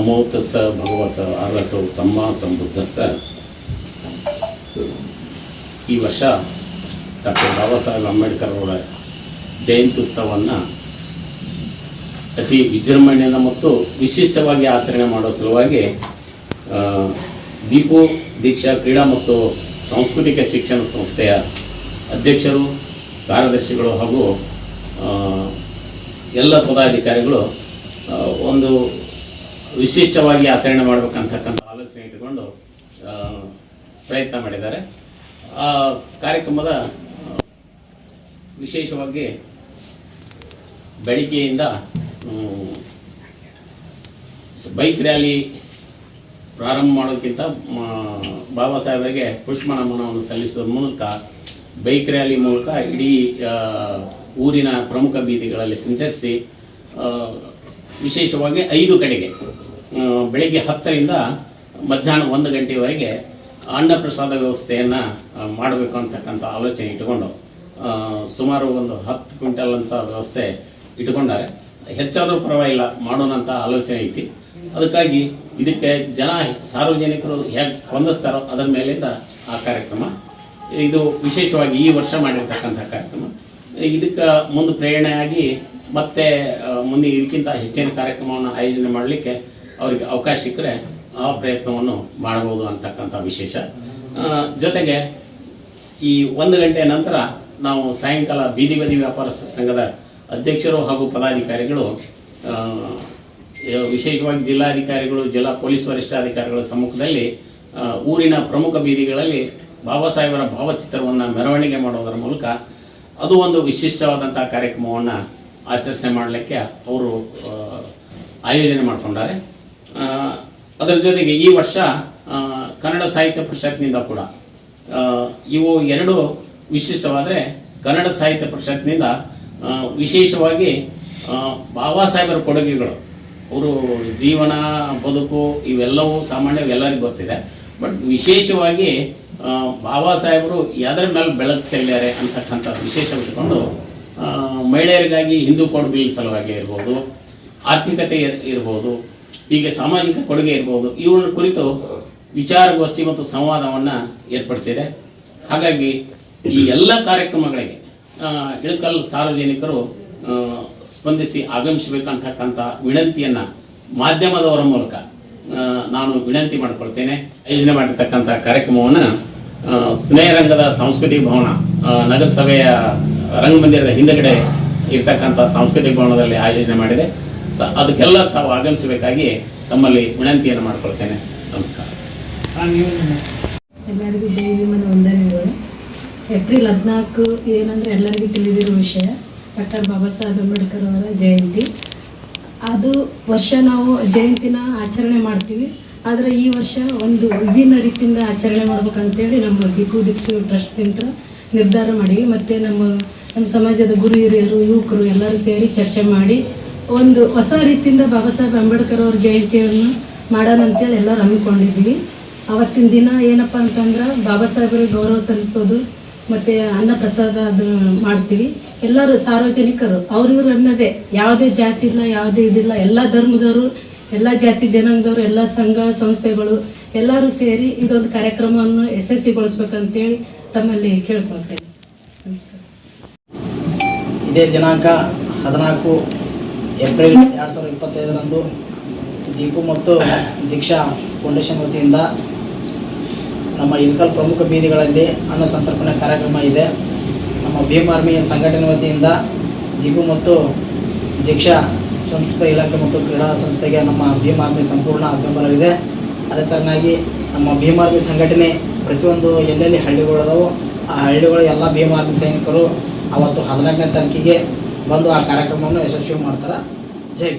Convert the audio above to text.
ನಮೋ ತಸ್ಸ ಭಗವತ ಅರ್ಹತೋ ಸಮ್ಮ ಸಂಬುದ್ಧಸ್ಸ. ಈ ವರ್ಷ ಡಾಕ್ಟರ್ ಬಾಬಾ ಸಾಹೇಬ್ ಅಂಬೇಡ್ಕರ್ ಅವರ ಜಯಂತ್ಯುತ್ಸವವನ್ನು ಅತಿ ವಿಜೃಂಭಣೆಯಿಂದ ಮತ್ತು ವಿಶಿಷ್ಟವಾಗಿ ಆಚರಣೆ ಮಾಡೋ ಸಲುವಾಗಿ ದೀಪು ದೀಕ್ಷಾ ಕ್ರೀಡಾ ಮತ್ತು ಸಾಂಸ್ಕೃತಿಕ ಶಿಕ್ಷಣ ಸಂಸ್ಥೆಯ ಅಧ್ಯಕ್ಷರು ಕಾರ್ಯದರ್ಶಿಗಳು ಹಾಗೂ ಎಲ್ಲ ಪದಾಧಿಕಾರಿಗಳು ಒಂದು ವಿಶಿಷ್ಟವಾಗಿ ಆಚರಣೆ ಮಾಡಬೇಕಂತಕ್ಕಂಥ ಆಲೋಚನೆ ಇಟ್ಟುಕೊಂಡು ಪ್ರಯತ್ನ ಮಾಡಿದ್ದಾರೆ. ಆ, ಕಾರ್ಯಕ್ರಮದ, ವಿಶೇಷವಾಗಿ ಬೆಳಿಗ್ಗೆಯಿಂದ ಬೈಕ್ ರ್ಯಾಲಿ ಪ್ರಾರಂಭ ಮಾಡೋಕ್ಕಿಂತ ಬಾಬಾ ಸಾಹೇಬರಿಗೆ ಪುಷ್ಪ ನಮನವನ್ನು ಸಲ್ಲಿಸುವ ಮೂಲಕ, ಬೈಕ್ ರ್ಯಾಲಿ ಮೂಲಕ ಇಡೀ ಊರಿನ ಪ್ರಮುಖ ಬೀದಿಗಳಲ್ಲಿ ಸಂಚರಿಸಿ ವಿಶೇಷವಾಗಿ ಐದು ಕಡೆಗೆ ಬೆಳಗ್ಗೆ ಹತ್ತರಿಂದ ಮಧ್ಯಾಹ್ನ ಒಂದು ಗಂಟೆವರೆಗೆ ಅನ್ನಪ್ರಸಾದ ವ್ಯವಸ್ಥೆಯನ್ನು ಮಾಡಬೇಕು ಅಂತಕ್ಕಂಥ ಆಲೋಚನೆ ಇಟ್ಟುಕೊಂಡು ಸುಮಾರು ಒಂದು ಹತ್ತು ಕ್ವಿಂಟಲ್ ಅಂತ ವ್ಯವಸ್ಥೆ ಇಟ್ಕೊಂಡಾರೆ ಹೆಚ್ಚಾದರೂ ಪರವಾಗಿಲ್ಲ ಮಾಡೋಣಂಥ ಆಲೋಚನೆ ಐತಿ. ಅದಕ್ಕಾಗಿ ಇದಕ್ಕೆ ಜನ ಸಾರ್ವಜನಿಕರು ಹೇಗೆ ಸ್ಪಂದಿಸ್ತಾರೋ ಅದರ ಮೇಲಿಂದ ಆ ಕಾರ್ಯಕ್ರಮ, ಇದು ವಿಶೇಷವಾಗಿ ಈ ವರ್ಷ ಮಾಡಿರ್ತಕ್ಕಂಥ ಕಾರ್ಯಕ್ರಮ. ಇದಕ್ಕೆ ಮುಂದೆ ಪ್ರೇರಣೆಯಾಗಿ ಮತ್ತೆ ಮುಂದೆ ಇದಕ್ಕಿಂತ ಹೆಚ್ಚಿನ ಕಾರ್ಯಕ್ರಮವನ್ನು ಆಯೋಜನೆ ಮಾಡಲಿಕ್ಕೆ ಅವರಿಗೆ ಅವಕಾಶ ಸಿಕ್ಕರೆ ಆ ಪ್ರಯತ್ನವನ್ನು ಮಾಡಬಹುದು ಅಂತಕ್ಕಂಥ ವಿಶೇಷ. ಜೊತೆಗೆ ಈ ಒಂದು ಗಂಟೆಯ ನಂತರ ನಾವು ಸಾಯಂಕಾಲ ಬೀದಿ ಬದಿ ವ್ಯಾಪಾರಸ್ಥ ಸಂಘದ ಅಧ್ಯಕ್ಷರು ಹಾಗೂ ಪದಾಧಿಕಾರಿಗಳು ವಿಶೇಷವಾಗಿ ಜಿಲ್ಲಾಧಿಕಾರಿಗಳು, ಜಿಲ್ಲಾ ಪೊಲೀಸ್ ವರಿಷ್ಠಾಧಿಕಾರಿಗಳ ಸಮ್ಮುಖದಲ್ಲಿ ಊರಿನ ಪ್ರಮುಖ ಬೀದಿಗಳಲ್ಲಿ ಬಾಬಾ ಸಾಹೇಬರ ಭಾವಚಿತ್ರವನ್ನು ಮೆರವಣಿಗೆ ಮಾಡೋದರ ಮೂಲಕ ಅದು ಒಂದು ವಿಶಿಷ್ಟವಾದಂಥ ಕಾರ್ಯಕ್ರಮವನ್ನು ಆಚರಿಸೆ ಮಾಡಲಿಕ್ಕೆ ಅವರು ಆಯೋಜನೆ ಮಾಡಿಕೊಂಡಾರೆ. ಅದರ ಜೊತೆಗೆ ಈ ವರ್ಷ ಕನ್ನಡ ಸಾಹಿತ್ಯ ಪರಿಷತ್ನಿಂದ ಕೂಡ ಇವು ಎರಡು ವಿಶೇಷವಾದರೆ ಕನ್ನಡ ಸಾಹಿತ್ಯ ಪರಿಷತ್ನಿಂದ ವಿಶೇಷವಾಗಿ ಬಾಬಾ ಸಾಹೇಬರ ಕೊಡುಗೆಗಳು. ಅವರು ಜೀವನ, ಬದುಕು ಇವೆಲ್ಲವೂ ಸಾಮಾನ್ಯವೆಲ್ಲರಿಗೂ ಗೊತ್ತಿದೆ. ಬಟ್ ವಿಶೇಷವಾಗಿ ಬಾಬಾ ಸಾಹೇಬರು ಯಾವುದರ ಮೇಲೆ ಬೆಳಕು ಚೆಲ್ಲಾರೆ ಅಂತಕ್ಕಂಥ ವಿಶೇಷ ಇಟ್ಕೊಂಡು ಮಹಿಳೆಯರಿಗಾಗಿ ಹಿಂದೂ ಕೋಡ್ ಬಿಲ್ ಸಲುವಾಗಿ ಇರ್ಬೋದು, ಆರ್ಥಿಕತೆ ಇರ್- ಇರ್ಬೋದು, ಹೀಗೆ ಸಾಮಾಜಿಕ ಕೊಡುಗೆ ಇರ್ಬೋದು ಇವುಗಳ ಕುರಿತು ವಿಚಾರಗೋಷ್ಠಿ ಮತ್ತು ಸಂವಾದವನ್ನು ಏರ್ಪಡಿಸಿದೆ. ಹಾಗಾಗಿ ಈ ಎಲ್ಲ ಕಾರ್ಯಕ್ರಮಗಳಿಗೆ ಇಳಕಲ್ ಸಾರ್ವಜನಿಕರು ಸ್ಪಂದಿಸಿ ಆಗಮಿಸಬೇಕಂತಕ್ಕಂಥ ವಿನಂತಿಯನ್ನು ಮಾಧ್ಯಮದವರ ಮೂಲಕ ನಾನು ವಿನಂತಿ ಮಾಡಿಕೊಳ್ತೇನೆ. ಆಯೋಜನೆ ಮಾಡಿರ್ತಕ್ಕಂಥ ಕಾರ್ಯಕ್ರಮವನ್ನು ಸ್ನೇಹರಂಗದ ಸಂಸ್ಕೃತಿ ಭವನ ನಗರಸಭೆಯ ರಂಗಮಂದಿರದ ಹಿಂದಗಡೆ ಇರ್ತಕ್ಕಂಥ ಸಾಂಸ್ಕೃತಿಕ ಭವನದಲ್ಲಿ ಆಯೋಜನೆ ಮಾಡಿದೆ. ಅದಕ್ಕೆಲ್ಲ ತಾವು ಆಗಮಿಸಬೇಕಾಗಿ ತಮ್ಮಲ್ಲಿ ವಿನಂತಿಯನ್ನು ಮಾಡಿಕೊಳ್ತೇನೆ. ನಮಸ್ಕಾರ. ಎಲ್ಲರಿಗೂ ಜೈ ವಿಮಾನ ವಂದನೆಗಳು ಏಪ್ರಿಲ್ ಹದಿನಾಲ್ಕು ಏನಂದ್ರೆ ಎಲ್ಲರಿಗೂ ತಿಳಿದಿರೋ ವಿಷಯ. ಡಾಕ್ಟರ್ ಬಾಬಾ ಸಾಹೇಬ್ ಅಂಬೇಡ್ಕರ್ ಅವರ ಜಯಂತಿ. ಅದು ವರ್ಷ ನಾವು ಜಯಂತಿನ ಆಚರಣೆ ಮಾಡ್ತೀವಿ. ಆದರೆ ಈ ವರ್ಷ ಒಂದು ವಿಭಿನ್ನ ರೀತಿಯಿಂದ ಆಚರಣೆ ಮಾಡ್ಬೇಕಂತೇಳಿ ನಮ್ಮ ದಿಕ್ಕು ದಿಕ್ಸು ಟ್ರಸ್ಟ್ನಿಂದ ನಿರ್ಧಾರ ಮಾಡೀವಿ ಮತ್ತು ನಮ್ಮ ನಮ್ಮ ಸಮಾಜದ ಗುರು ಹಿರಿಯರು ಯುವಕರು ಎಲ್ಲರೂ ಸೇರಿ ಚರ್ಚೆ ಮಾಡಿ ಒಂದು ಹೊಸ ರೀತಿಯಿಂದ ಬಾಬಾ ಸಾಹೇಬ್ ಅಂಬೇಡ್ಕರ್ ಅವ್ರ ಜಯಂತಿಯನ್ನು ಮಾಡೋಣ ಅಂತೇಳಿ ಎಲ್ಲರೂ ಹಮ್ಮಿಕೊಂಡಿದ್ವಿ ಅವತ್ತಿನ ದಿನ ಏನಪ್ಪ ಅಂತಂದ್ರೆ ಬಾಬಾ ಸಾಹೇಬರಿಗೆ ಗೌರವ ಸಲ್ಲಿಸೋದು ಮತ್ತು ಅನ್ನ ಪ್ರಸಾದ ಅದು ಮಾಡ್ತೀವಿ. ಎಲ್ಲರೂ ಸಾರ್ವಜನಿಕರು ಅವ್ರಿವ್ರು ಅನ್ನೋದೇ. ಯಾವುದೇ ಜಾತಿ ಇಲ್ಲ, ಯಾವುದೇ ಇದಿಲ್ಲ ಎಲ್ಲ ಧರ್ಮದವರು, ಎಲ್ಲ ಜಾತಿ ಜನಾಂಗದವರು, ಎಲ್ಲ ಸಂಘ, ಸಂಸ್ಥೆಗಳು ಎಲ್ಲರೂ ಸೇರಿ ಇದೊಂದು ಕಾರ್ಯಕ್ರಮವನ್ನು ಯಶಸ್ವಿಗೊಳಿಸ್ಬೇಕಂತೇಳಿ ತಮ್ಮಲ್ಲಿ ಕೇಳ್ಕೊಳ್ತೇನೆ. ನಮಸ್ಕಾರ. ಇದೇ ದಿನಾಂಕ ಹದಿನಾಲ್ಕು ಏಪ್ರಿಲ್ ಎರಡು ಸಾವಿರದ ಇಪ್ಪತ್ತೈದರಂದು ದೀಪು ಮತ್ತು ದೀಕ್ಷಾ ಫೌಂಡೇಶನ್ ವತಿಯಿಂದ ನಮ್ಮ ಇಲ್ಕಲ್ ಪ್ರಮುಖ ಬೀದಿಗಳಲ್ಲಿ ಅನ್ನ ಸಂತರ್ಪಣೆ ಕಾರ್ಯಕ್ರಮ ಇದೆ. ನಮ್ಮ ಭೀಮ್ ಆರ್ಮಿಯ ಸಂಘಟನೆ ವತಿಯಿಂದ ದೀಪು ಮತ್ತು ದೀಕ್ಷಾ ಸಂಸ್ಕೃತ ಇಲಾಖೆ ಮತ್ತು ಕ್ರೀಡಾ ಸಂಸ್ಥೆಗೆ ನಮ್ಮ ಭೀಮ್ ಆರ್ಮಿ ಸಂಪೂರ್ಣ ಬೆಂಬಲವಿದೆ. ಅದೇ ಥರನಾಗಿ ನಮ್ಮ ಭೀಮ್ ಆರ್ಮಿ ಸಂಘಟನೆ ಪ್ರತಿಯೊಂದು ಎಲ್ಲೆಲ್ಲಿ ಹಳ್ಳಿಗಳದಾವು ಆ ಹಳ್ಳಿಗಳ ಎಲ್ಲ ಭೀಮ್ ಆರ್ಮಿ ಸೈನಿಕರು ಅವತ್ತು ಹದಿನೆಂಟನೇ ತಾರೀಕಿಗೆ ಬಂದು ಆ ಕಾರ್ಯಕ್ರಮವನ್ನು ಯಶಸ್ವಿ ಮಾಡ್ತಾರೆ ಜೈ.